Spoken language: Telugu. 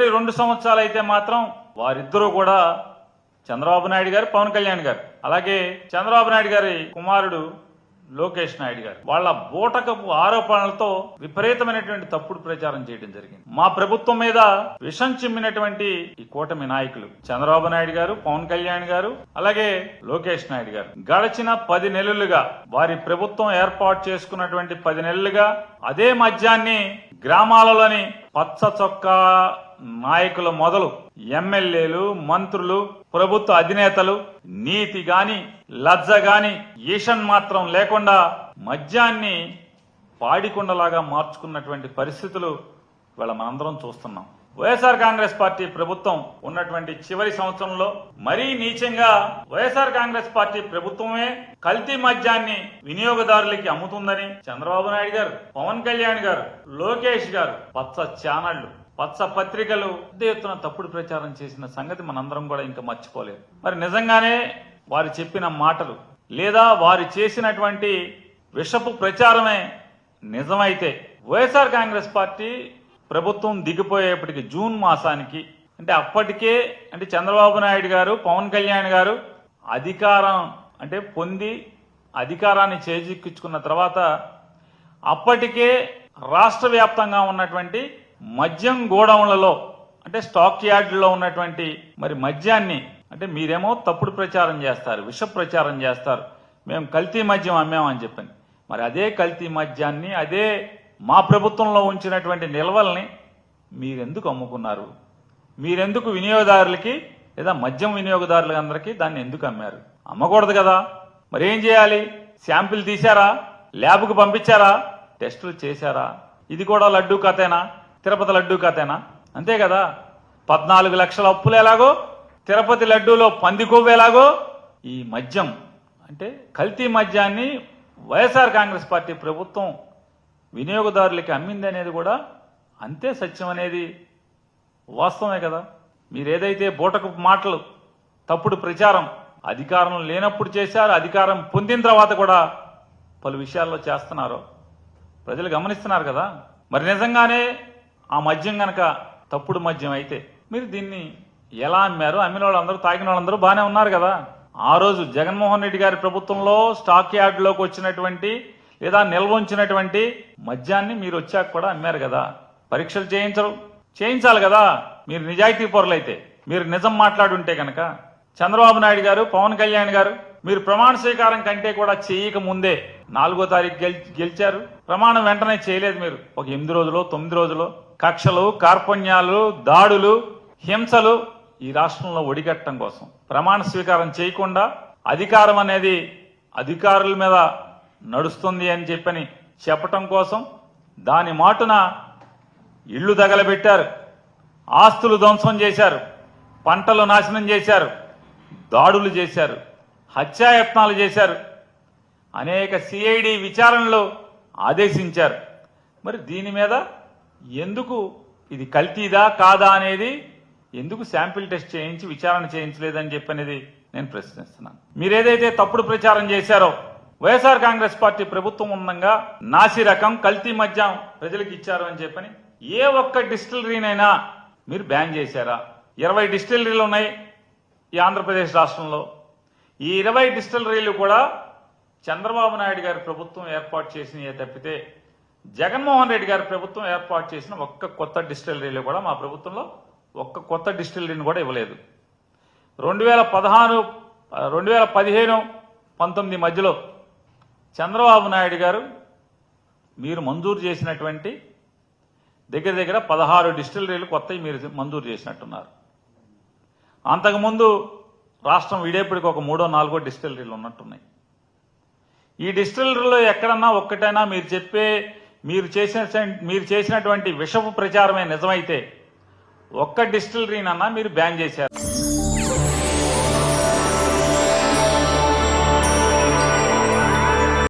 చివరి రెండు సంవత్సరాలు అయితే మాత్రం వారిద్దరూ కూడా చంద్రబాబు నాయుడు గారు పవన్ కళ్యాణ్ గారు. అలాగే చంద్రబాబు నాయుడు గారి కుమారుడు లోకేష్ నాయుడు గారు. వాళ్ళ బూటకపు ఆరోపణలతో విపరీతమైనటువంటి తప్పుడు ప్రచారం చేయడం జరిగింది. మా ప్రభుత్వం మీద విషం చిమ్మినటువంటి ఈ కూటమి నాయకులు చంద్రబాబు నాయుడు గారు పవన్ కళ్యాణ్ గారు అలాగే లోకేష్ నాయుడు గారు. గడిచిన పది నెలలుగా వారి ప్రభుత్వం ఏర్పాటు చేసుకున్నటువంటి పది నెలలుగా అదే మద్యాన్ని గ్రామాలలోని పచ్చ చొక్కా నాయకుల మొదలు ఎమ్మెల్యేలు మంత్రులు ప్రభుత్వ అధినేతలు నీతి గాని లజ్జ గాని ఈషన్ మాత్రం లేకుండా మద్యాన్ని పాడికొండలాగా మార్చుకున్నటువంటి పరిస్థితులు ఇవాళ మనందరం చూస్తున్నాం. వైఎస్ఆర్ కాంగ్రెస్ పార్టీ ప్రభుత్వం ఉన్నటువంటి చివరి సంవత్సరంలో మరీ నీచంగా వైఎస్ఆర్ కాంగ్రెస్ పార్టీ ప్రభుత్వమే కల్తీ మద్యాన్ని వినియోగదారులకి అమ్ముతుందని చంద్రబాబు నాయుడు గారు పవన్ కళ్యాణ్ గారు లోకేష్ గారు పచ్చ ఛానళ్ళు పచ్చ పత్రికలు పెద్ద ఎత్తున తప్పుడు ప్రచారం చేసిన సంగతి మనందరం కూడా ఇంకా మర్చిపోలేదు మరి నిజంగానే వారు చెప్పిన మాటలు లేదా వారు చేసినటువంటి విషపు ప్రచారమే నిజమైతే వైఎస్ఆర్ కాంగ్రెస్ పార్టీ ప్రభుత్వం దిగిపోయేపటికి జూన్ మాసానికి అంటే అప్పటికే అంటే చంద్రబాబు నాయుడు గారు పవన్ కళ్యాణ్ గారు అధికారం అంటే పొంది అధికారాన్ని చేజిక్కించుకున్న తర్వాత అప్పటికే రాష్ట్ర వ్యాప్తంగా ఉన్నటువంటి మద్యం గోడౌన్లలో అంటే స్టాక్ యార్డులో ఉన్నటువంటి మరి మద్యాన్ని అంటే మీరేమో తప్పుడు ప్రచారం చేస్తారు విష ప్రచారం చేస్తారు. మేము కల్తీ మద్యం అమ్మామని చెప్పని మరి అదే కల్తీ మద్యాన్ని అదే మా ప్రభుత్వంలో ఉంచినటువంటి నిల్వల్ని మీరెందుకు అమ్ముకున్నారు? మీరెందుకు వినియోగదారులకి లేదా మద్యం వినియోగదారులందరికీ దాన్ని ఎందుకు అమ్మారు? అమ్మకూడదు కదా. మరి ఏం చేయాలి? శాంపిల్ తీశారా? ల్యాబ్కు పంపించారా? టెస్టులు చేశారా? ఇది కూడా లడ్డూ కథేనా? తిరుపతి లడ్డూ కథేనా? అంతే కదా. పద్నాలుగు లక్షల అప్పులు ఎలాగో? తిరుపతి లడ్డూలో పంది కొవ్వు ఎలాగో? ఈ మద్యం అంటే కల్తీ మద్యాన్ని వైఎస్ఆర్ కాంగ్రెస్ పార్టీ ప్రభుత్వం వినియోగదారులకి అమ్మింది అనేది కూడా అంతే సత్యం అనేది వాస్తవమే కదా. మీరేదైతే బూటకు మాటలు తప్పుడు ప్రచారం అధికారం లేనప్పుడు చేశారు అధికారం పొందిన తర్వాత కూడా పలు విషయాల్లో చేస్తున్నారో ప్రజలు గమనిస్తున్నారు కదా. మరి నిజంగానే ఆ మద్యం గనక తప్పుడు మద్యం అయితే మీరు దీన్ని ఎలా అమ్మారు అమ్మిన వాళ్ళందరూ తాగిన వాళ్ళందరూ బాగానే ఉన్నారు కదా. ఆ రోజు జగన్మోహన్ రెడ్డి గారి ప్రభుత్వంలో స్టాక్ యార్డ్లోకి వచ్చినటువంటి లేదా నిల్వ ఉంచినటువంటి మద్యాన్ని మీరు వచ్చాక కూడా అమ్మారు కదా. పరీక్షలు చేయించరు. చేయించాలి కదా. మీరు నిజాయితీ పొరలైతే మీరు నిజం మాట్లాడుంటే కనుక చంద్రబాబు నాయుడు గారు పవన్ కళ్యాణ్ గారు మీరు ప్రమాణ స్వీకారం కంటే కూడా చేయక ముందే నాలుగో తారీఖు గెలిచారు. ప్రమాణం వెంటనే చేయలేదు మీరు. ఒక ఎనిమిది రోజులు తొమ్మిది రోజులు. కక్షలు కార్పణ్యాలు దాడులు హింసలు ఈ రాష్ట్రంలో ఒడిగట్టడం కోసం. ప్రమాణ స్వీకారం చేయకుండా అధికారం అనేది అధికారుల మీద నడుస్తుంది అని చెప్పని చెప్పటం కోసం దాని మాటున ఇళ్ళు తగలబెట్టారు. ఆస్తులు ధ్వంసం చేశారు. పంటలు నాశనం చేశారు. దాడులు చేశారు. హత్యాయత్నాలు చేశారు. అనేక సిఐడి విచారణలు ఆదేశించారు. మరి దీని మీద ఎందుకు ఇది కల్తీదా కాదా అనేది ఎందుకు శాంపిల్ టెస్ట్ చేయించి విచారణ చేయించలేదని చెప్పనేది నేను ప్రశ్నిస్తున్నాను. మీరేదైతే తప్పుడు ప్రచారం చేశారో వైఎస్ఆర్ కాంగ్రెస్ పార్టీ ప్రభుత్వం ఉందంగా నాసి రకం కల్తీ మద్యం ప్రజలకు ఇచ్చారు అని చెప్పని ఏ ఒక్క డిస్టిలరీనైనా మీరు బ్యాన్ చేశారా? ఇరవై డిస్టిలరీలు ఉన్నాయి ఈ ఆంధ్రప్రదేశ్ రాష్ట్రంలో. ఈ ఇరవై డిస్టిలరీలు కూడా చంద్రబాబు నాయుడు గారి ప్రభుత్వం ఏర్పాటు చేసినవి తప్పితే జగన్మోహన్ రెడ్డి గారి ప్రభుత్వం ఏర్పాటు చేసిన ఒక్క కొత్త డిస్టిలరీలు కూడా మా ప్రభుత్వంలో ఒక్క కొత్త డిస్టిలరీని కూడా ఇవ్వలేదు. రెండు వేల పదహారు రెండు వేల పదిహేను పంతొమ్మిది మధ్యలో చంద్రబాబు నాయుడు గారు మీరు మంజూరు చేసినటువంటి దగ్గర దగ్గర పదహారు డిస్టిలరీలు కొత్తవి మీరు మంజూరు చేసినట్టున్నారు. అంతకుముందు రాష్ట్రం విడేపటికి ఒక మూడో నాలుగో డిస్టిలరీలు ఉన్నట్టున్నాయి. ఈ డిస్టిలరీలో ఎక్కడన్నా ఒక్కటైనా మీరు చెప్పే మీరు చేసిన మీరు చేసినటువంటి విషపు ప్రచారమే నిజమైతే ఒక్క డిస్టిలరీనన్నా మీరు బ్యాన్ చేశారు.